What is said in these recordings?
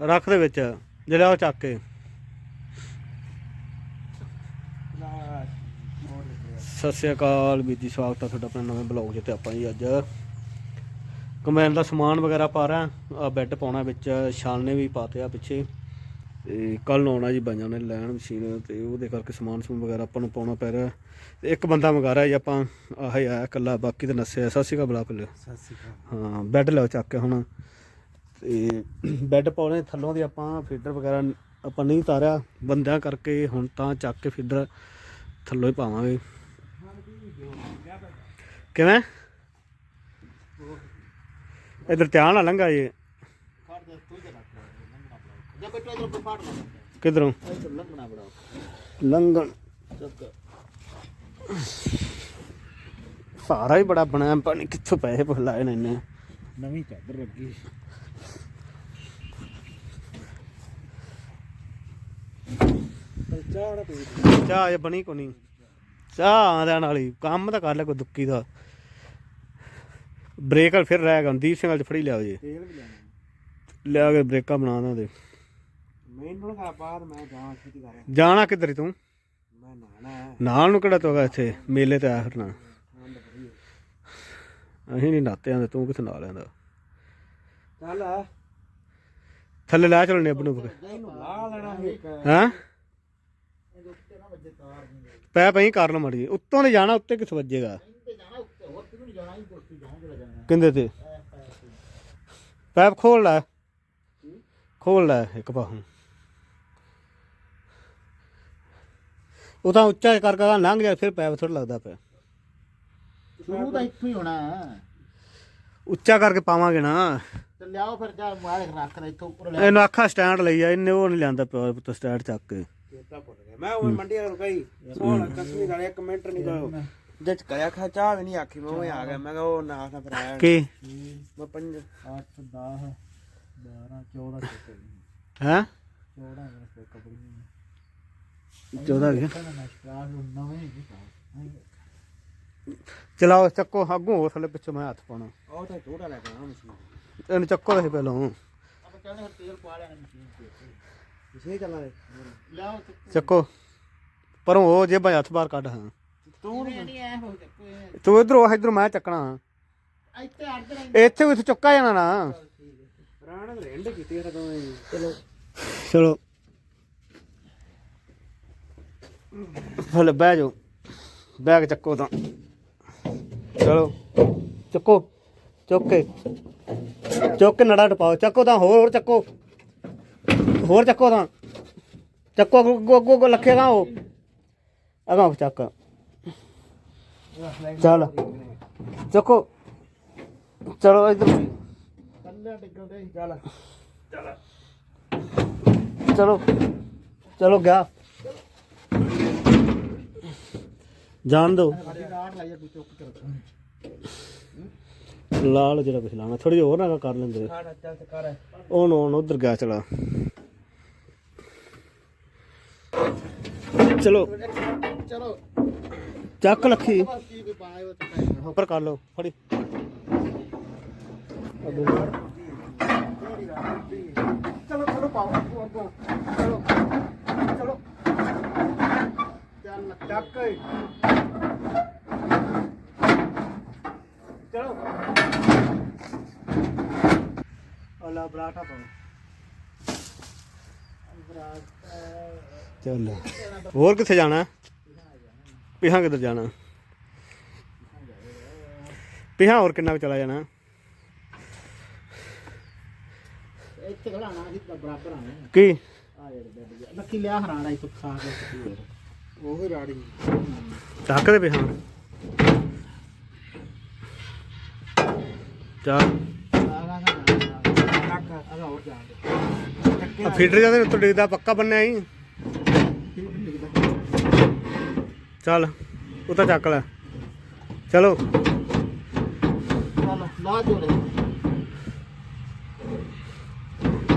ਰੱਖ ਦੇ ਵਿੱਚ ਜਿਹੜਾ ਉਹ ਚੱਕ ਕੇ। ਸਤਿ ਸ਼੍ਰੀ ਅਕਾਲ ਵੀਰ ਜੀ ਸਵਾਗਤ ਹੈ ਤੁਹਾਡਾ ਆਪਣੇ ਨਵੇਂ ਬਲੌਗ 'ਚ ਤੇ ਆਪਾਂ ਜੀ ਅੱਜ। ਕੰਬਾਈਨ ਦਾ ਸਮਾਨ ਵਗੈਰਾ ਪਾ ਰਿਹਾ ਆ ਬੈੱਡ ਪਾਉਣਾ ਵਿੱਚ ਛਾਲਨੇ ਵੀ ਪਾਤੇ ਆ ਪਿੱਛੇ। ਤੇ ਕੱਲ ਆਉਣਾ ਜੀ ਬਾਈਆਂ ਨੇ ਲੈਣ ਮਸ਼ੀਨ ਤੇ ਉਹਦੇ ਕਰਕੇ ਸਮਾਨ ਸਮੂਨ ਵਗੈਰਾ ਆਪਾਂ ਨੂੰ ਪਾਉਣਾ ਪੈ ਰਿਹਾ। ਤੇ ਇੱਕ ਬੰਦਾ ਮੰਗਾ ਰਿਹਾ ਜੀ ਆਪਾਂ ਆਹ ਆਇਆ ਇਕੱਲਾ ਬਾਕੀ ਤਾਂ ਨੱਸਿਆ। ਸਤਿ ਸ਼੍ਰੀ ਅਕਾਲ ਬੁਲਾ ਪਹਿਲੇ ਸਤਿ ਸ਼੍ਰੀ ਅਕਾਲ। ਹਾਂ ਬੈੱਡ ਲਓ ਚੱਕ ਕੇ ਹੁਣ। ਤੇ ਬੈੱਡ ਪਾਉਣੇ ਥੱਲੋਂ ਦੀ ਆਪਾਂ ਫੀਡਰ ਵਗੈਰਾ ਆਪਾਂ ਨਹੀਂ ਤਾਰਿਆ, ਬੰਦਿਆਂ ਕਰਕੇ ਹੁਣ ਤਾਂ ਚੱਕ ਕੇ ਫੀਡਰ ਥੱਲੋਂ ਹੀ ਪਾਵਾਂਗੇ। ਕਿਵੇਂ? ਇਧਰ ਧਿਆਨ ਨਾਲ ਲੰਘਾ ਜੇ। ਕਿਧਰੋਂ? ਲੰਘਣ। ਸਾਰਾ ਹੀ ਬੜਾ ਬਣਿਆ ਪਾਣੀ ਕਿੱਥੋਂ ਪੈਸੇ ਪੁੱਛ ਨੇ ਇੰਨੇ। ਨਵੀਂ ਚਾਦਰ ਲੱਗੀ। ਚਾਹ ਇਹ ਬਣੀ ਕੋ ਨਹੀਂ। ਚਾਹ ਆਦਿਆਂ ਨਾਲ ਹੀ ਕੰਮ ਤਾਂ ਕਰ ਲੈ ਕੋਈ ਦੁੱਕੀ ਦਾ। ਬ੍ਰੇਕ ਫਿਰ ਰਹਿ ਗਿਆ ਦੀਪ ਸਿੰਘ ਵਾਲ ਚ ਫੜੀ ਲਿਆਓ ਜੀ। ਤੇਲ ਵੀ ਲੈਣਾ। ਲਿਆ ਕੇ ਬ੍ਰੇਕਾਂ ਬਣਾ ਦਾਂ ਦੇ ਮੈਨੂੰ ਨਾ ਬਾਹਰ ਮੈਂ ਜਾਵਾਂ ਛੇਤੀ ਕਰ ਜਾਣਾ ਕਿੱਧਰ ਤੂੰ? ਮੈਂ ਨਾਣਾ ਨਾਲ ਨੂੰ ਕਿਹੜਾ ਤੋਗਾ ਇੱਥੇ? ਮੇਲੇ ਤੇ ਬੜੀ ਹੈ। ਅਸੀਂ ਨਹੀਂ ਨਾਤੇ ਆਂਦੇ ਤੂੰ ਕਿੱਥੇ ਨਾਲ ਆਂਦਾ ਚੱਲ ਥੱਲੇ ਲੈ ਚਲੋ ਨਿੱਬ ਨੂੰ ਇਹਨੂੰ ਲਾ ਲੈਣਾ ਇੱਕ ਹਾਂ? ਨਾ ਪੈ ਪਈ ਕਰ ਲ ਮੜੀ ਉੱਤੋਂ ਤੇ ਜਾਣਾ ਉੱਤੇ ਕਿੱਥੇ ਵੱਜੇਗਾ? ਕਿੰਦੇ ਤੇ? ਪੈਪ ਖੋਲ ਲੈ। ਖੋਲ ਲੈ ਇੱਕ ਬਾਹੂ ਉਹ ਤਾਂ ਉੱਚਾ ਕਰ ਕਰ ਲੰਘ ਜਾ ਫਿਰ ਪੈਪ ਥੋੜਾ ਲੱਗਦਾ ਪਿਆ। ਸ਼ੁਰੂ ਤਾਂ ਇੱਥੋਂ ਹੀ ਹੋਣਾ। ਉੱਚਾ ਕਰਕੇ ਪਾਵਾਂਗੇ ਨਾ। ਤੇ ਲਿਆਓ ਫਿਰ ਜਾ ਮਾਰੇ ਰੱਖ ਲੈ ਇੱਥੋਂ ਉੱਪਰ ਲੈ ਇਹਨੂੰ ਆਖਾ ਸਟੈਂਡ ਲਈ ਆ ਇਹਨੇ ਉਹ ਨਹੀਂ ਲਿਆਂਦਾ ਪੁੱਤ ਸਟੈਂਡ ਚੱਕ ਕੇ। ਚੇਤਾ ਭੁੱਲ ਗਿਆ। ਮੈਂ ਉਹ ਮੰਡੀ ਵਾਲ ਗਈ ਸੋਹਣਾ ਕਸਮੀ ਨਾਲ ਇੱਕ ਮਿੰਟ ਨਹੀਂ ਗયો ਜੱਜ ਕਰਿਆ ਖਾ ਚਾਹ ਵੀ ਨਹੀਂ ਆਖੀ ਮੈਂ ਉਹ ਆ ਗਿਆ। ਮੈਂ ਕਿਹਾ ਉਹ ਨਾ ਨਾ ਫਿਰ ਆਇਆ ਕੀ? ਮੈਂ 5 8 10 12 14 ਚੇਤੇ ਹੈ? 14 ਮੇਰੇ ਕਬੜੀ 14 ਗਿਆ। ਕਹਿੰਦਾ ਮੈਂ ਸਟਾਰ ਨੂੰ ਨਵੇਂ ਹੀ ਚਲਾਓ ਚੱਕੋ ਅੱਗੋਂ ਥੱਲੇ ਪਿੱਛੇ ਮੈਂ ਹੱਥ ਪਾਉਣਾ। ਉਹ ਤਾਂ ਥੋੜਾ ਲੈ ਕੇ ਆਉਣਾ ਮਸ਼ੀਨ ਇਹਨੂੰ ਚੱਕੋ ਤੁਸੀਂ ਪਹਿਲਾਂ। ਆਪਾਂ ਕਹਿੰਦੇ ਫਿਰ ਤੇਲ ਪਾ ਲੈਣਾ ਮਸ਼ੀਨ ਤੇ ਇਸੇ ਚੱਲਾਂ ਲਿਆਓ ਚੱਕੋ। ਪਰੋਂ ਉਹ ਜੇਬਾਂ 'ਚ ਹੱਥ ਬਾਹਰ ਕੱਢ, ਹਾਂ। ਤੂੰ ਨਹੀਂ ਐ ਹੋ ਚੱਕੋ ਤੂੰ ਇਧਰੋਂ ਇਧਰੋਂ ਮੈਂ ਚੱਕਣਾ ਇੱਥੇ ਅੜ ਇੱਥੇ ਵੀ ਚੁੱਕਾ ਜਾਣਾ ਨਾ। ਰਾਣਾ ਰੈਂਡ ਕੀਤੀ ਹੈ ਚਲੋ ਚਲੋ। ਹਲੇ ਬਹਿ ਜਾਓ। ਬੈਗ ਚੱਕੋ ਤਾਂ। ਚਲੋ। ਚੱਕੋ। ਚੁੱਕ ਕੇ। ਚੁੱਕ ਕੇ ਨੜਾ ਟਪਾਓ, ਚੱਕੋ ਤਾਂ, ਹੋਰ ਹੋਰ ਚੱਕੋ। ਹੋਰ ਚੱਕੋ ਤਾਂ। ਚੱਕੋ, ਅੱਗੋਂ ਅੱਗੋਂ ਲੱਖੇ ਲੱਖੇਗਾ ਉਹ। ਅਗਾਂ ਚੱਕ। ਚੱਲ। ਚੱਕੋ। ਚਲੋ ਇਧਰ। ਚੱਲ। ਚਲੋ। ਚਲੋ ਗਿਆ। ਜਾਣ ਦੋ ਸਾਡੀ ਰਾਟ ਲਾਈਏ ਕੋਈ ਚੁੱਕ ਕੇ ਰੱਖੋ ਲਾਲ ਜਿਹੜਾ ਕੁਛ ਲਾਣਾ ਥੋੜੀ ਹੋਰ ਨਾ ਕਰ ਲੈਂਦੇ। ਉਹ ਨੂੰ ਉਧਰ ਗਿਆ ਚਲਾ। ਚਲੋ। ਚਲੋ। ਚੱਕ ਲੱਖੀ। ਉੱਪਰ ਕਰ ਲਓ ਫੜੀ। ਚਲੋ ਚਲੋ ਪਾਓ। ਅੱਗੋਂ। ਚਲੋ। ਚਲੋ। ਚੱਲ ਚੱਕ ਚਲੋ ਅਲਾ ਬਰਾਟਾ ਪਾਓ ਚੱਲ। ਹੋਰ ਕਿੱਥੇ ਜਾਣਾ? ਪਿਹਾਂ ਕਿੱਧਰ ਜਾਣਾ? ਪਿਹਾਂ ਹੋਰ ਕਿੰਨਾ ਕੁ ਚਲਾ ਜਾਣਾ? ਇੱਥੇ ਖੜਾਣਾ ਅਸੀਂ ਬਰਾਬਰ ਆਣੇ ਕੀ? ਲੱਕੀ ਲਿਆ ਹਰਾਣਾ ਇੱਥੋਂ ਖਾ ਕੇ ਉਹ ਹੀ ਰਾੜੀ ਚੱਕ ਦੇ ਪਿਹਾਂ। ਚੱਲ। ਆ ਫੀਡਰ ਜਾਂਦੇ ਉੱਤੋਂ ਡਿੱਗਦਾ, ਪੱਕਾ ਬੰਨਿਆ ਹੀ। ਚੱਲ, ਉਹ ਤਾਂ ਚੱਕ ਲੈ। ਚਲੋ।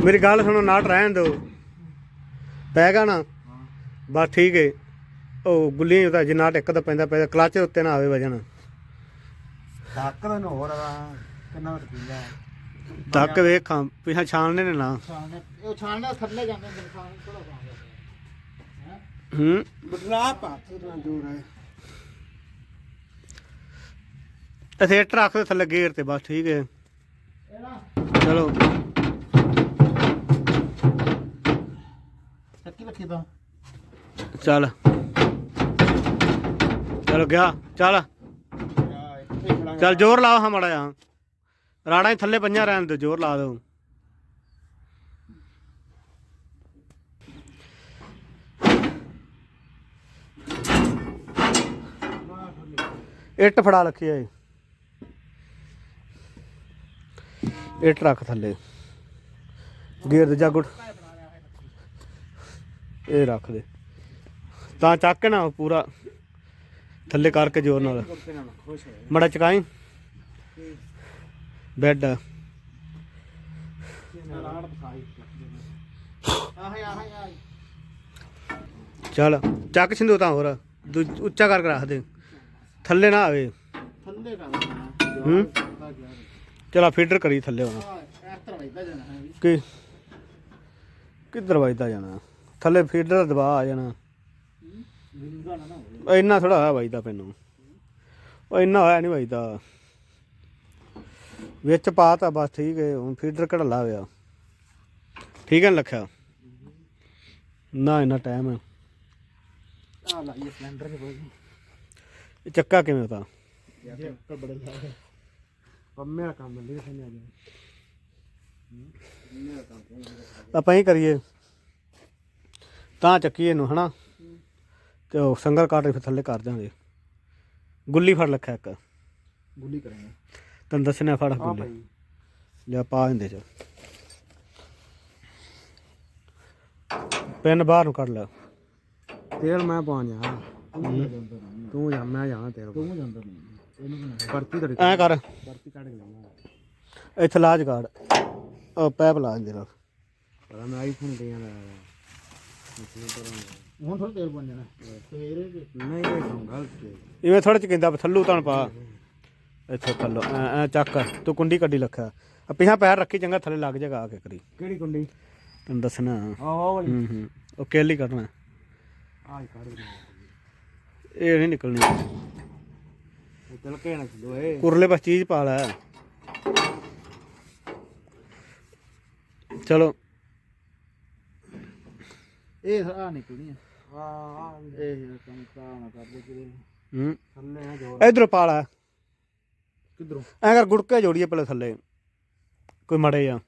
ਮੇਰੀ ਗੱਲ ਸੁਣੋ, ਨਾਟ ਰਹਿਣ ਦਿਓ। ਪੈ ਗਿਆ ਨਾ? ਬਸ ਠੀਕ ਏ। ਉਹ ਗੁੱਲੀ ਉਹਦਾ ਜਿੰਨਾ ਟਿੱਕਦਾ ਪੈਂਦਾ ਪੈਂਦਾ, ਕਲਚ ਉੱਤੇ ਨਾ ਆਵੇ ਵਜਨ। ਡੱਕ ਦਾ ਹੋਰ ਕਿੰਨਾ ਰੁਪਈਆ? ਤੱਕ ਵੇਖਾਂ ਪਿਛਾ ਛਾਣਨੇ ਨੇ ਨਾ। ਛਾਣਨੇ ਉਹ ਛਾਣਨੇ ਥੱਲੇ ਜਾਂਦੇ ਨੇ ਥੋੜਾ ਖਾਂਦੇ ਹੂੰ? ਬਟਲਾ ਪਾਤ ਨਾ ਜੋਰ ਹੈ ਇੱਥੇ ਟਰੱਕ ਦੇ ਥੱਲੇ ਗੇਰ ਤੇ ਬਸ ਠੀਕ ਹੈ। ਚਲੋ। ਚੱਕੀ ਰੱਖੀ ਤਾਂ। ਚੱਲ। ਚਲ ਗਿਆ ਚੱਲ। ਚੱਲ ਜ਼ੋਰ ਲਾਓ ਹਾਂ ਮਾੜਾ ਜਿਹਾ। ਰਾੜਾ ਹੀ ਥੱਲੇ ਪੰਜਾਂ ਰਹਿਣ ਦਿਓ, ਜ਼ੋਰ ਲਾ ਦਿਓ। ਇੱਟ ਫੜਾ ਰੱਖੀ ਹੈ ਇੱਟ ਰੱਖ ਥੱਲੇ। ਗੇਰ ਦੇ ਜਾ ਇਹ ਰੱਖ ਦੇ। ਤਾਂ ਚੱਕ ਕੇ ਨਾ ਪੂਰਾ ਥੱਲੇ ਕਰਕੇ ਜ਼ੋਰ ਨਾਲ ਕੁੱਤੇ ਨਾਲ। ਮੜਾ ਚਕਾਈ। ਬੈੱਡ ਰਾੜ ਦਿਖਾਈ ਚੱਕ ਸਿੰਧੂ ਤਾਂ ਹੋਰ ਦੂ- ਉੱਚਾ ਕਰਕੇ ਰੱਖ ਦੇ। ਥੱਲੇ ਨਾ ਆਵੇ। ਥੱਲੇ ਕਰ ਹੂੰ? ਚਲਾ ਫੀਡਰ ਕਰੀ ਥੱਲੇ ਹੁਣ। ਆ ਐਰ ਤਰਵਾਈਦਾ ਜਾਣਾ ਹੈ ਵੀ ਕਿ ਕਿੱਧਰ ਵੱਜਦਾ ਜਾਣਾ? ਥੱਲੇ ਫੀਡਰ ਦਾ ਦਬਾਅ ਆ ਜਾਣਾ। ਵਿੰਗਾ ਨਾ ਨਾ ਹੋਵੇ ਇੰਨਾ ਥੋੜਾ ਹੋਇਆ ਵੱਜਦਾ ਪੈਨੂੰ ਉਹ ਇੰਨਾ ਹੋਇਆ ਨਹੀਂ ਵੱਜਦਾ। ਵਿੱਚ ਪਾਤਾ ਬਸ ਠੀਕ ਹੈ ਹੁਣ ਫੀਡਰ ਘੜਲਾ ਹੋਇਆ। ਠੀਕ ਹੈ ਲੱਖਿਆ? ਨਾ ਇੰਨਾ ਟਾਈਮ ਹੈ। ਆ ਲਾਈਏ ਸਿਲੰਡਰ ਦੇ ਕੋਈ। ਇਹ ਚੱਕਾ ਕਿਵੇਂ ਤਾਂ? ਜੇ ਉੱਪਰ ਬੜੇ ਲਾ ਪੰਮੇ ਦਾ ਕੰਮ ਲੈ ਸਨੇ ਆ ਜਾ ਆਪਾਂ ਹੀ ਕਰੀਏ। ਤਾਂ ਚੱਕੀਏ ਇਹਨੂੰ ਹਨਾ? ਤੇ ਉਹ ਸੰਗਲ ਕਾਟ ਫਿਰ ਥੱਲੇ ਕਰ ਦਿਆਂਗੇ। ਗੁੱਲੀ ਫੜ ਰੱਖਿਆ ਇੱਕ। ਗੁੱਲੀ ਕਰਾਂਗੇ। ਤੈਨੂੰ ਦੱਸਣਾ ਫੜ ਆ ਗੁੱਲੀ ਭਾਈ। ਲਿਆ ਪਾ ਦਿੰਦੇ ਚ। ਪੈਨ ਬਾਹਰ ਨੂੰ ਕੱਢ ਲੈ। ਤੇਲ ਮੈਂ ਪਾ ਜਾ ਤੂੰ ਜਾ ਮੈਂ ਜਾ ਤੇਲ ਤੂੰ ਜਾਂਦਾ ਨਹੀਂ ਪਰਤੀ ਤੜੀ ਐ ਕਰ। ਪਰਤੀ ਕੱਢ ਕੇ ਲਿਆ ਇੱਥੇ ਲਾਜ ਕਾੜ ਉਹ ਪੈਪ ਲਾ ਦਿੰਦੇ ਲਾ ਪਰ ਮੈਂ ਆਈਫੋਨ ਦੇ ਜਾਣਾ ਹੁਣ ਥੋੜਾ ਤੇਲ ਬਣ ਜਾਣਾ। ਤੇਰੇ ਦੇ ਨਹੀਂ ਇਹ ਗਲਤ ਹੈ। ਇਵੇਂ ਥੋੜਾ ਚ ਕਹਿੰਦਾ ਥੱਲੂ ਤਾਂ ਪਾ। ਇੱਥੇ ਥੱਲੋ। ਐ ਐ ਚੱਕ ਤੂੰ ਕੁੰਡੀ ਕੱਢੀ ਲੱਖਾ ਆ ਪਿਛਾ ਪੈਰ ਰੱਖੀ ਚੰਗਾ ਥੱਲੇ ਲੱਗ ਜਾਏਗਾ ਆ ਕੇ ਕਰੀ। ਕਿਹੜੀ ਕੁੰਡੀ? ਤੈਨੂੰ ਦੱਸਣਾ। ਆਹ ਵਾਲੀ। ਹੂੰ ਹੂੰ। ਉਹ ਕੇਲੀ ਕੱਢਣਾ। ਆਹ ਹੀ ਕੱਢ ਦੇ ਇਹ ਨਹੀਂ ਨਿਕਲਣੀ। ਨਾ ਦੋਏ ਕੁਰਲੇ ਬਸ ਚੀਜ਼ ਪਾ ਲੈ। ਚਲੋ। ਇਹ ਆ ਨਿਕਲਣੀ ਆ। ਹਾਂ ਇਹ ਕੰਮ ਨਾ ਕਰਦੇ ਕਿਤੇ ਹੂੰ। ਥੱਲੇ ਆ ਜੋ ਇਧਰ ਪਾ ਲੈ। ਕਿਧਰੋਂ? ਐ ਕਰ ਗੁੜਕੇ ਜੋੜੀਏ ਪਹਿਲੇ ਥੱਲੇ। ਕੋਈ ਮੜੇ ਆ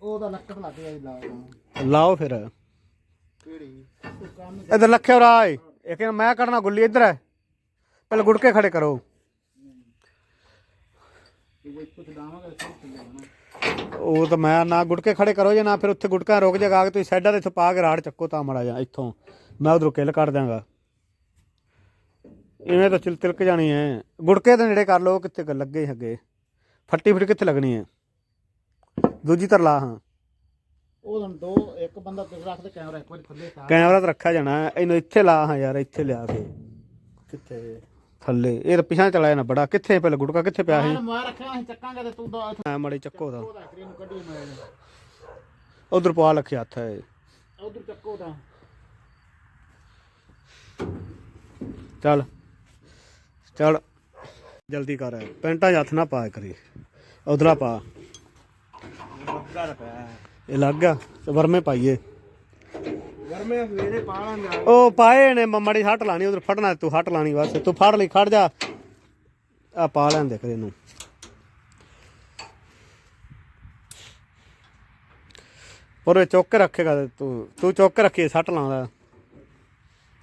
ਉਹਦਾ ਲੱਕੜ ਲੱਗ ਗਿਆ ਲਾ ਲਾਓ ਫਿਰ। ਕਿਹੜੀ? ਉਹ ਕੰਮ ਇਧਰ ਲੱਖਿਓ ਰਾਏ ਇੱਕ ਮੈਂ ਕਰਨਾ ਗੁੱਲੀ ਇੱਧਰ ਹੈ ਪਹਿਲੇ ਗੁੜਕੇ ਖੜੇ ਕਰੋ। ਤੂੰ ਉਹ ਤਾਂ ਮੈਂ ਨਾ ਗੁੜਕੇ ਖੜੇ ਕਰੋ ਜੇ ਨਾ ਫਿਰ ਉੱਥੇ ਗੁੜਕਾ ਰੁਕ ਜਾਗਾ ਕੇ ਤੁਸੀਂ ਸਾਈਡਾਂ ਤੇ ਇੱਥੋਂ ਪਾ ਕੇ ਰਾੜ ਚੱਕੋ ਤਾਂ ਮੜਾ ਜਾ ਇੱਥੋਂ। ਮੈਂ ਉਧਰੋਂ ਕਿੱਲ ਕੱਢ ਦਿਆਂਗਾ। ਇਵੇਂ ਤਾਂ ਚਿਲ ਤਿਲਕ ਜਾਣੀ ਹੈ ਗੁੜਕੇ ਦੇ ਨੇੜੇ ਕਰ ਲਓ ਕਿੱਥੇ ਕੁ ਲੱਗੇ ਹੈਗੇ। ਫੱਟੀ ਫਿਰ ਕਿੱਥੇ ਲੱਗਣੀ ਹੈ ਦੂਜੀ ਤਰ ਲਾ ਹਾਂ। ਉਹ ਹੁਣ ਦੋ ਇੱਕ ਬੰਦਾ ਤੇ ਰੱਖਦੇ ਕੈਮਰਾ ਇੱਕ ਵਾਰੀ ਥੱਲੇ ਤਾਂ ਕੈਮਰਾ ਤਾਂ ਰੱਖਿਆ ਜਾਣਾ ਹੈ। ਇਹਨੂੰ ਇੱਥੇ ਲਾ ਹਾਂ ਯਾਰ ਇੱਥੇ ਲਿਆ ਕੇ ਕਿੱਥੇ? ਥੱਲੇ। ਇਹ ਤਾਂ ਪਿਛਾਂ ਚਲਾ ਜਾਣਾ ਬੜਾ। ਕਿੱਥੇ ਪਹਿਲੇ ਗੁੜਕਾ ਕਿੱਥੇ ਪਿਆ ਸੀ? ਮੈਂ ਮਾਰ ਰੱਖਿਆ ਅਸੀਂ ਚੱਕਾਂਗੇ ਤੇ ਤੂੰ ਦਾ ਐ ਮੜੇ ਚੱਕੋ ਦਾ ਉਹਦਾ ਕਰੀ ਨੂੰ ਕੱਢੀ ਮੈਂ। ਉਧਰ ਪਾ ਲੱਖਿਆ ਹੱਥ ਹੈ ਉਧਰ ਚੱਕੋ ਤਾਂ। ਚੱਲ। ਚਲ, ਜਲਦੀ ਕਰ, ਪੈਂਟਾਂ 'ਚ ਹੱਥ ਨਾ ਪਾ ਕਰੀ ਉਧਰਾ ਪਾ। ਬੱਕਾ ਰਪਿਆ ਇਹ ਲੱਗ ਗਿਆ, ਤੇ ਵਰਮੇ ਪਾਈਏ। ਗਰਮੇ ਸਵੇਰੇ ਪਾ ਲਾਂਗੇ ਉਹ ਪਾਏ ਨੇ ਮੜੀ ਹੱਟ ਲਾਣੀ ਉਧਰ ਫੜਨਾ, ਤੂੰ ਹੱਟ ਲਾਣੀ ਬਸ, ਤੂੰ ਫੜ ਲਈ, ਖੜ ਜਾ। ਆ ਪਾ ਲੈਂਦੇ ਕਰੇ ਨੂੰ ਪਰ ਇਹ ਚੁੱਕ ਕੇ ਰੱਖੇਗਾ ਤੂੰ ਤੂੰ ਚੁੱਕ ਕੇ ਰੱਖੀ, ਸੱਟ ਲਾਉਂਦਾ।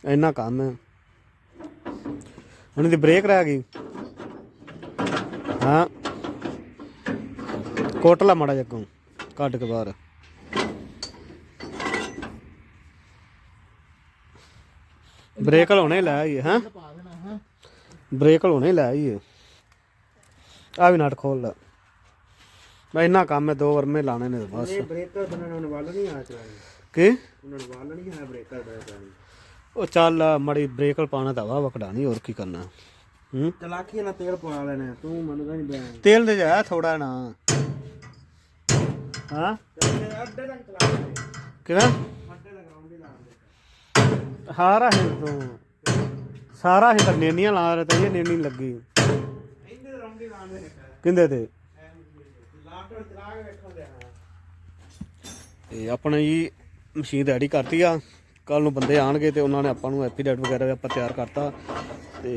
ਇੰਨਾ ਕੰਮ ਹੈ। ਹੁਣ ਦੀ ਬ੍ਰੇਕ ਰਹਿ ਗਈ। ਹਾਂ। ਕੋਟਲਾ ਮਾੜਾ ਜੱਗੋਂ ਕੱਢ ਕੇ ਬਾਹਰ। ਬ੍ਰੇਕ ਲਾਉਣੇ ਲੈ ਆਈਏ ਹਾਂ? ਬ੍ਰੇਕ ਲਾਉਣੇ ਲੈ ਆਈਏ। ਆ ਵੀ ਨਟ ਖੋਲ ਲੈ। ਮੈਂ ਇੰਨਾ ਕੰਮ ਹੈ ਦੋ ਵਰਮੇ ਲਾਣੇ ਨੇ ਬਸ। ਬ੍ਰੇਕਰ ਬਣਾਉਣ ਨੂੰ ਵੱਲ ਨਹੀਂ ਆ ਚਲਾਣੀ। ਕੀ? ਉਹਨਾਂ ਨੂੰ ਵੱਲ ਨਹੀਂ ਹੈ ਬ੍ਰੇਕਰ ਦਾ ਉਹ ਚੱਲ ਮੜੀ ਬ੍ਰੇਕ ਪਾਣਾ ਤਾਂ ਵਾ ਵਕੜਾਣੀ ਹੋਰ ਕੀ ਕਰਨਾ। ਹੂੰ? ਚਲਾਕੀ ਨਾਲ ਤੇਲ ਪਾ ਲੈਣਾ ਤੂੰ ਮੰਨਦਾ ਨਹੀਂ ਤੇਲ ਦੇ ਜਾ ਥੋੜਾ ਨਾ। ਹਾਂ? ਅੱਡੇ ਤੱਕ ਚਲਾ ਦੇ। ਕਿਵੇਂ ਅੱਡੇ ਤੱਕ ਰੌਂਡੀ ਲਾ ਦੇ। ਸਾਰਾ ਹੀ ਤੂੰ। ਸਾਰਾ ਹੀ ਤਾਂ ਨੇਨੀਆਂ ਲਾ ਰਿਹਾ ਤਾਂ ਇਹ ਨੇਨੀ ਲੱਗੀ। ਇੰਨੇ ਰੌਂਡੀ ਲਾਉਂਦੇ ਨੇ ਕਿੰਦੇ ਤੇ? ਲਾਟਰ ਚਲਾ ਕੇ ਵੇਖੋ ਦੇ ਹਾਂ ਤੇ ਆਪਣਾ ਜੀ ਮਸ਼ੀਨ ਰੈਡੀ ਕਰਤੀ ਆ। ਕੱਲ ਨੂੰ ਬੰਦੇ ਆਣਗੇ ਤੇ ਉਹਨਾਂ ਨੇ ਆਪਾਂ ਨੂੰ ਐਫੀਡੈਟ ਵਗੈਰਾ ਵੀ ਆਪਾਂ ਤਿਆਰ ਕਰਤਾ। ਤੇ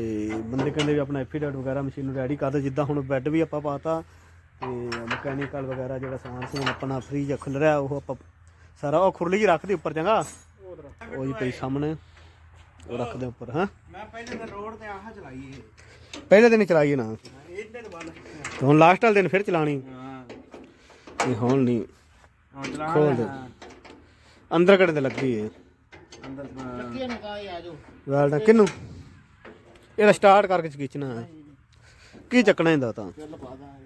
ਬੰਦੇ ਕਹਿੰਦੇ ਵੀ ਆਪਣਾ ਐਫੀਡੈਟ ਵਗੈਰਾ ਮਸ਼ੀਨ ਨੂੰ ਰੈਡੀ ਕਰ ਦੇ ਜਿੱਦਾਂ ਹੁਣ ਬੈੱਡ ਵੀ ਆਪਾਂ ਪਾਤਾ। ਤੇ ਮਕੈਨੀਕਲ ਵਗੈਰਾ ਜਿਹੜਾ ਸਮਾਨ ਸਮੂਨ ਆਪਣਾ ਫ੍ਰੀ ਜਿਹਾ ਖੁੱਲ ਰਿਹਾ ਉਹ ਆਪਾਂ ਸਾਰਾ ਉਹ ਖੁਰਲੀ ਜੀ ਰੱਖ ਦੇ ਉੱਪਰ ਚੰਗਾ? ਉਹ ਜੀ ਪਈ ਸਾਹਮਣੇ ਉਹ ਰੱਖ ਦੇ ਉੱਪਰ ਹਾਂ? ਮੈਂ ਪਹਿਲੇ ਤਾਂ ਰੋਡ ਤੇ ਆਹ ਚਲਾਈ ਇਹ। ਪਹਿਲੇ ਦਿਨ ਹੀ ਚਲਾਈ ਨਾ। ਤੋਂ ਹੁਣ ਲਾਸਟ ਵਾਲੇ ਦਿਨ ਫਿਰ ਚਲਾਣੀ ਹਾਂ। ਇਹ ਹੁਣ ਨਹੀਂ। ਹੁਣ ਅੰਦਰ ਕਿਹੜੇ ਤੇ ਲੱਗੀ ਏ ਅੰਦਰ ਕੀ ਨੇ ਕਾਏ ਆ ਜੋ ਵੈਲਡਾ ਕਿਨੂੰ? ਇਹਦਾ ਸਟਾਰਟ ਕਰਕੇ ਖਿੱਚਣਾ ਹੈ। ਕੀ ਚੱਕਣਾ ਇਹਦਾ ਤਾਂ? ਚੱਲ ਪਾ ਦਾਂਗੇ।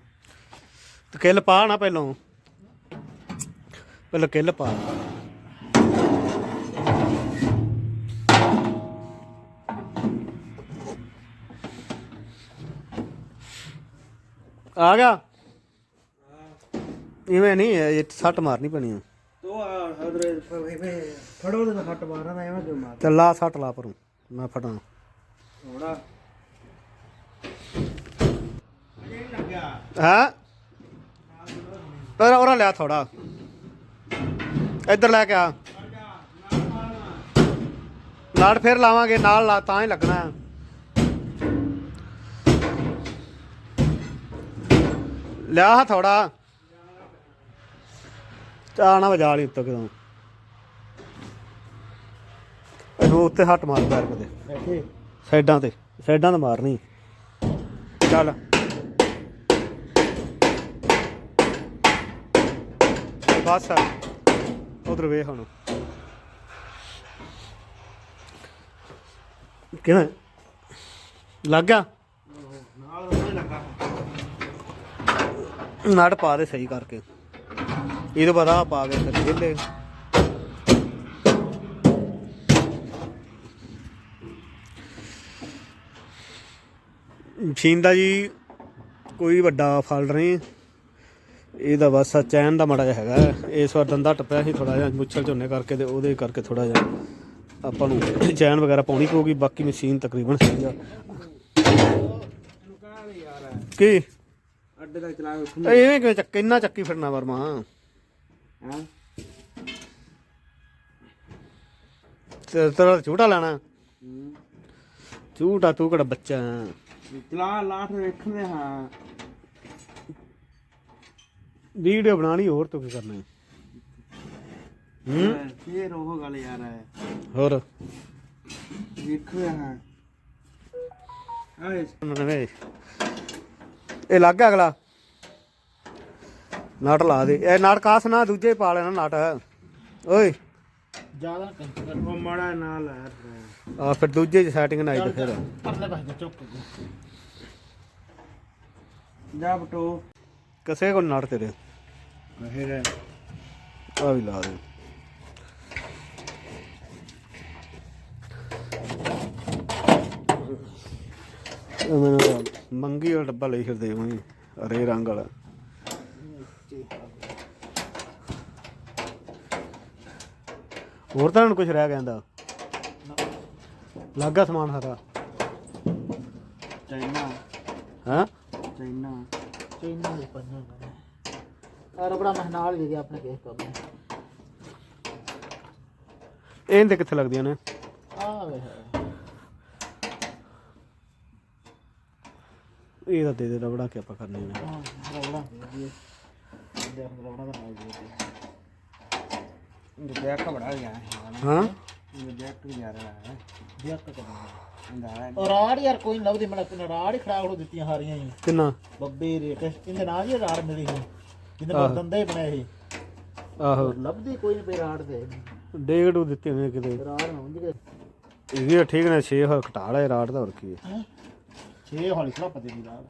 ਤੇ ਕਿੱਲ ਪਾ ਨਾ ਪਹਿਲੋਂ। ਪਹਿਲਾਂ ਕਿੱਲ ਪਾ। ਆ ਗਿਆ? ਇਵੇਂ ਨਹੀਂ ਇਹ ਸੱਟ ਮਾਰਨੀ ਪੈਣੀ ਆ। ਚੱਲ ਲਾ ਸੱਟ ਲਾ ਪਰੋਂ ਮੈਂ ਫਟਾਂ ਹੋਣਾ। ਨਹੀਂ ਲੱਗਿਆ ਹਾਂ? ਪਰ ਉਹਨਾਂ ਲਿਆ ਥੋੜਾ ਇੱਧਰ ਲੈ ਕੇ ਆ। ਨਾਲ ਫਿਰ ਲਾਵਾਂਗੇ ਨਾਲ ਲਾ ਤਾਂ ਹੀ ਲੱਗਣਾ। ਹੈ। ਲਿਆ ਥੋੜਾ ਚਾਣਾ ਵਜਾ ਲਈ ਉੱਤੋਂ ਕਿਦੋਂ ਇਹਨੂੰ ਉੱਤੇ ਹੱਟ ਮਾਰ ਪੈਰ ਕਦੇ। ਬੈਠੇ ਸਾਈਡਾਂ ਤੇ ਸਾਈਡਾਂ ਤੇ ਮਾਰਨੀ। ਚੱਲ। ਬਸ। ਉਧਰ ਵੇ ਹੁਣ। ਕਿਵੇਂ? ਲੱਗ ਗਿਆ? ਨਾਲ ਉਹਨੇ ਲੱਗਾ। ਨੜ ਪਾ ਦੇ ਸਹੀ ਕਰਕੇ। ਇਹ ਤਾਂ ਪਤਾ ਪਾ ਕੇ ਫਿਰ ਖੇਲੇ ਮਸ਼ੀਨ ਦਾ ਜੀ ਕੋਈ ਵੱਡਾ ਫਾਲਟ ਨਹੀਂ। ਇਹਦਾ ਬਸ ਚੈਨ ਦਾ ਮੜਾ ਹੈਗਾ। ਇਸ ਵਾਰ ਦੰਦਾ ਟੱਪਿਆ ਸੀ ਥੋੜਾ ਜਿਹਾ ਮੁੱਛਲ ਝੋਨੇ ਕਰਕੇ ਤੇ ਉਹਦੇ ਕਰਕੇ ਥੋੜਾ ਜਿਹਾ ਆਪਾਂ ਨੂੰ ਚੈਨ ਵਗੈਰਾ ਪਾਉਣੀ ਪਊਗੀ। ਬਾਕੀ ਮਸ਼ੀਨ ਤਕਰੀਬਨ ਸਹੀ ਆ। ਕੀ? ਅੱਡੇ ਤੱਕ ਚਲਾ ਐਵੇਂ ਕਿਵੇਂ ਚੱਕ ਇੰਨਾ ਚੱਕੀ ਫਿਰਨਾ ਵਰਮਾ? ਹਾਂ ਤੇ ਤੇਰਾ ਝੂਟਾ ਲੈਣਾ। ਹੂੰ। ਝੂਟਾ ਤੂੰ ਕਿਹੜਾ ਬੱਚਾ ਹੈ? ਚਲਾ ਲਾਟ ਵੇਖਦੇ ਹਾਂ। ਵੀਡੀਓ ਬਣਾਣੀ ਹੋਰ ਤੂੰ ਕੀ ਕਰਨਾ ਹੈ? ਹੂੰ? ਫੇਰ ਉਹ ਗੱਲ ਯਾਰ ਹੈ। ਹੋਰ? ਵੇਖਦੇ ਹਾਂ। ਆਏ। ਇਹ ਲੱਗ ਗਿਆ ਅਗਲਾ। ਨਾਟ ਲਾ ਦੇ। ਇਹ ਨਾਟ ਕਾਸ ਨਾ ਦੂਜੇ ਪਾ ਲੈਣਾ ਨਾਟ। ਓਏ। ਜ਼ਿਆਦਾ ਕੰਟਰ ਉਹ ਮਾੜਾ ਨਾਲ ਹੈ ਆ ਫਿਰ ਦੂਜੇ ਚ ਸੈਟਿੰਗ ਨਾ ਆਈ ਫਿਰ। ਪਰਲੇ ਪਾਸੇ ਚੁੱਕ ਕੇ। ਜਾ ਬਟੋ। ਕਿਸੇ ਕੋਲ ਨਾਟ ਤੇਰੇ। ਕਹੇਗਾ ਆ ਵੀ ਲਾ ਦੇ। ਮੈਨੂੰ ਤਾਂ ਮੰਗੀ ਵਾਲਾ ਡੱਬਾ ਲਈ ਫਿਰਦੇ ਮੈਂ ਹਰੇ ਰੰਗ ਵਾਲਾ। ਹੋਰ ਤਾਂ ਕੁਝ ਰਹਿ ਇਹਦਾ। ਲੱਗਾ ਸਮਾਨ ਸਾਰਾ। ਚਾਈਨਾ। ਹਾਂ? ਚਾਈਨਾ। ਚੈਨਾਂ ਦੇ ਪੰਨਾ ਆ ਰਬੜਾ ਮੈਂ ਨਾਲ ਵੀ ਗਿਆ ਆਪਣੇ ਕੇਸ ਕੰਮ ਇਹਦੇ ਕਿੱਥੇ ਲੱਗਦੀਆਂ ਨੇ? ਆ ਵੇ ਇਹ ਤਾਂ ਦੇ ਦੇ ਰਬੜਾ ਕੇ ਆਪਾਂ ਕਰਨੇ ਨੇ। ਹਾਂ ਰਬੜਾ ਦੇਖ ਰਬੜਾ ਦਾ ਨਾਲ ਜੀ ਇਹ ਹੈ। ਹਾਂ? ਇਹ ਹੈ। ਕੇ ਕਰਨਾ ਹੁੰਦਾ ਔਰ ਰਾੜ ਯਾਰ ਕੋਈ ਨੀ ਲੱਭਦੀ ਮੈਂ ਤੇ ਰਾੜ ਹੀ ਖੜਾ ਖੜੋ ਦਿੱਤੀਆਂ ਹਾਰੀਆਂ ਹੀ। ਕਿੰਨਾ? ਬੱਬੇ ਰੇ ਕਿੰਦੇ ਨਾਲ ਹੀ ਰਾੜ ਮਿਲੀ ਸੀ। ਜਿੰਦੇ ਪਰ ਦੰਦੇ ਬਣੇ ਸੀ। ਆਹੋ। ਲੱਭਦੀ ਕੋਈ ਨਹੀਂ ਪਈ ਰਾੜ ਦੇ। ਡੇਢ ਨੂੰ ਦਿੱਤੇ ਹੋਏ ਕਿਤੇ। ਰਾੜ ਨਾ ਹੁੰਦੀ ਕਿ ਇਹ ਵੀ ਠੀਕ ਨੇ 6 ਹੋਰ ਘਟਾ ਲੈ ਰਾੜ ਦਾ ਹੋਰ ਕੀ ਹੈ। 6 ਹੌਲੀ ਖੜਾ ਪਤੇ ਦੀ ਰਾੜ।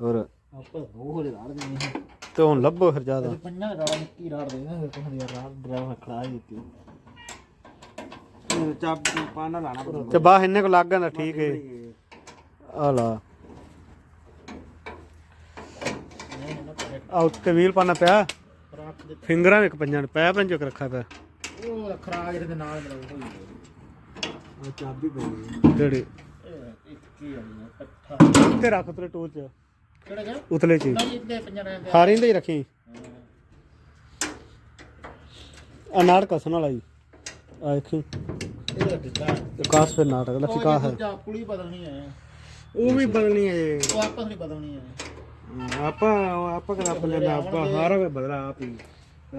ਹੋਰ ਆਪਾਂ ਦੋ ਰਾੜ ਤੇ ਹੁਣ ਲੱਭੋ ਫਿਰ ਜ਼ਿਆਦਾ। ਤੇ ਪੰਜਾਂ ਦੀ ਰਾੜ ਨਿੱਕੀ ਰਾੜ ਦੇ ਨਾ ਫਿਰ ਕੋਈ ਰਾੜ ਡਰਾਈਵਰ ਖੜਾ ਹੀ ਦਿੱਤੀ ਇਹ ਚਾਬ ਪਾਣਾ ਲਾਣਾ ਪਊਗਾ। ਤੇ ਬਾਹ ਇੰਨੇ ਕੋ ਲੱਗ ਜਾਂਦਾ ਠੀਕ ਹੈ ਆ ਲਾ। ਆ ਉੱਤੇ ਵੀਲ ਪਾਣਾ ਪਿਆ। ਫਿੰਗਰਾਂ ਵੀ ਇੱਕ ਪੰਜਾਂ ਨੇ ਪੈ ਪੰਜ ਰੱਖਾ ਪਿਆ। ਉਹ ਰੱਖਰਾ ਜਿਹੜੇ ਦੇ ਨਾਲ ਮਿਲਾਉ ਹੋਈ ਆ ਚਾਬੀ ਪਈ ਜਿਹੜੇ ਇੱਕ ਕੀ ਆ ਇਕੱਠਾ। ਉੱਤੇ ਰੱਖ ਤੇਰੇ ਟੂਲ ਚ। ਕਿਹੜਾ ਉਤਲੇ ਚ ਹੀ। ਨਹੀਂ ਇੱਥੇ ਪੰਜਾਂ ਰਹਿੰਦੇ ਹਾਰੀ ਦੇ ਹੀ ਰੱਖੀ। ਆ ਨਾਟਕ ਹਸਣ ਵਾਲਾ ਜੀ ਆ ਦੇਖੀ ਇਹ ਦਿੱਤਾ। ਕਾਸ ਫਿਰ ਨਾਟਕ ਲੱਖੀ ਕਾ ਹੈ। ਜਾ ਪੁਲੀ ਬਦਲਣੀ ਹੈ। ਉਹ ਵੀ ਬਦਲਣੀ ਹੈ ਉਹ ਆਪਾਂ ਨਹੀਂ ਬਦਲਣੀ ਹੈ। ਆਪਾਂ ਆਪਾਂ ਕਰ ਲੈਣਾ ਆਪਾਂ ਹਾਰ ਬਦਲਾ ਆਪ ਹੀ।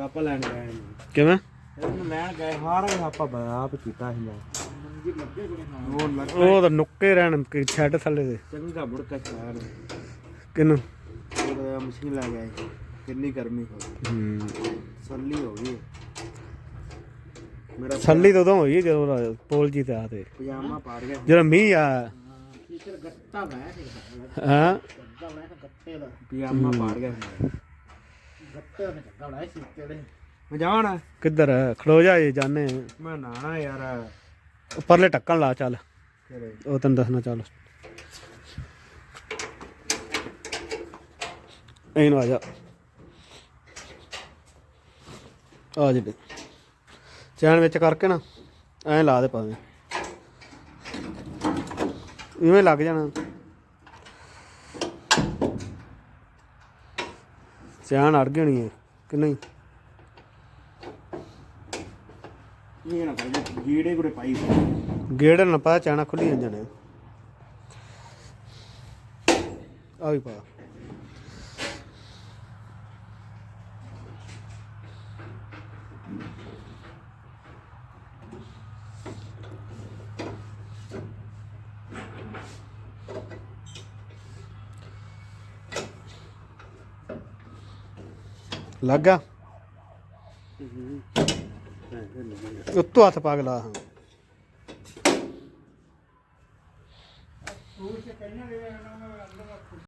ਆਪਾਂ ਲੈਣ ਗਏ। ਕਿਵੇਂ? ਇਹਨੂੰ ਲੈਣ ਗਏ ਹਾਰ ਆਪਾਂ ਬਦਲਾ ਆਪ ਕੀਤਾ ਸੀ। ਲੈ ਮੰਗੀ ਲੱਗੇ ਕੋਈ ਨਾ। ਉਹ ਲੱਗ ਉਹ ਤਾਂ ਨੁੱਕੇ ਰਹਿਣ ਕਿ ਛੱਡ ਥੱਲੇ ਦੇ। ਚੰਗਾ ਬੁੜਕਾ ਚਾਰ ਕਿਨੂੰ ਮਸ਼ੀਨ ਲਾ ਗਏ ਕਿੰਨੀ ਗਰਮੀ ਹੋ ਗਈ। ਹੂੰ। ਸੱਲੀ ਹੋ ਗਈ। ਮੇਰਾ ਛੱਲੀ ਤਾਂ ਉਦੋਂ ਹੋਈ ਜਦੋਂ ਰਾ- ਪੋਲ ਜੀ ਤੇ ਆ ਤੇ। ਪਜਾਮਾ ਪਾੜ ਗਿਆ। ਜਦੋਂ ਮੀਂਹ ਆ। ਕੀ ਕਰ ਗੱਟਾ ਬਹਿ ਕੇ ਹਾਂ? ਗੱਟਾ ਬਹਿ ਕੇ ਗੱਟੇ ਦਾ। ਪਜਾਮਾ ਪਾੜ ਗਿਆ। ਗੱਟੇ ਨੇ ਗੱਟਾ ਬਹਿ ਸੀ ਤੇਰੇ। ਮੈਂ ਜਾਣਾ ਕਿੱਧਰ ਖਲੋ ਜਾ ਜੇ ਜਾਣੇ ਮੈਂ ਨਾਣਾ ਯਾਰ। ਉੱਪਰਲੇ ਟੱਕਣ ਲਾ ਚੱਲ। ਉਹ ਤੈਨੂੰ ਦੱਸਣਾ ਚੱਲ। ਇਹਨੂੰ ਆ ਜਾ। ਆ ਜੀ ਚੈਨ ਵਿੱਚ ਕਰਕੇ ਨਾ ਐਂ ਲਾ ਦੇ ਪਾਵੇਂ ਇਵੇਂ ਲੱਗ ਜਾਣਾ। ਚੈਨ ਅੜ ਗਈ ਹੋਣੀ ਹੈ ਕਿ ਨਹੀਂ? ਇਹ ਨਾ ਕਰ ਗੀੜੇ ਗੁੜੇ ਪਾਈ ਗੇੜ ਨਾ ਪਾ ਚੈਨਾ ਖੁੱਲੀ ਜਾਣੇ ਆ ਵੀ ਪਾ। ਲੱਗਾ? ਉੱਤੋਂ ਹੱਥ ਪਾ ਕੇ ਲਾ ਹਾਂ।